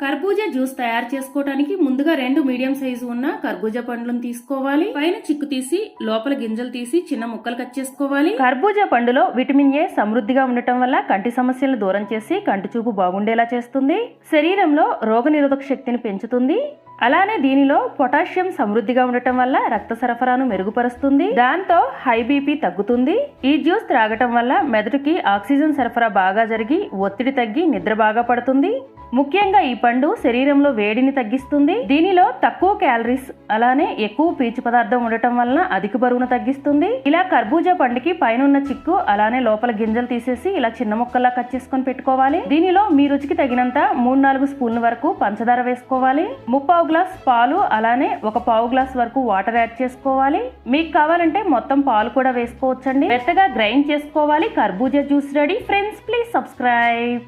కర్బూజా జ్యూస్ తయారు చేసుకోవడానికి ముందుగా రెండు మీడియం సైజు ఉన్న కర్బూజా పండ్లను తీసుకోవాలి. పైన చిక్కు తీసి లోపల గింజలు తీసి చిన్న ముక్కలు కట్ చేసుకోవాలి. కర్బూజా పండులో విటమిన్ ఏ సమృద్ధిగా ఉండటం వల్ల కంటి సమస్యలను దూరం చేసి కంటి చూపు బాగుండేలా చేస్తుంది. శరీరంలో రోగనిరోధక శక్తిని పెంచుతుంది. అలానే దీనిలో పొటాషియం సమృద్ధిగా ఉండటం వల్ల రక్త సరఫరాను మెరుగుపరుస్తుంది. దాంతో హై బీపీ తగ్గుతుంది. ఈ జ్యూస్ త్రాగటం వల్ల మెదడుకి ఆక్సిజన్ సరఫరా బాగా జరిగి ఒత్తిడి తగ్గి నిద్ర బాగా పడుతుంది. ముఖ్యంగా ఈ పండు శరీరంలో వేడిని తగ్గిస్తుంది. దీనిలో తక్కువ క్యాలరీస్ అలానే ఎక్కువ పీచు పదార్థం ఉండటం వలన అధిక బరువును తగ్గిస్తుంది. ఇలా కర్బూజా పండుకి పైన ఉన్న చిక్కు అలానే లోపల గింజలు తీసేసి ఇలా చిన్న ముక్కల్లా కట్ చేసుకొని పెట్టుకోవాలి. దీనిలో మీ రుచికి తగినంత మూడు నాలుగు స్పూన్ల వరకు పంచదార వేసుకోవాలి. ముప్పావు గ్లాస్ పాలు అలానే ఒక పావు గ్లాస్ వరకు వాటర్ యాడ్ చేసుకోవాలి. మీకు కావాలంటే మొత్తం పాలు కూడా వేసుకోవచ్చండి. మెత్తగా గ్రైండ్ చేసుకోవాలి. కర్బూజా juice ready. Friends please subscribe.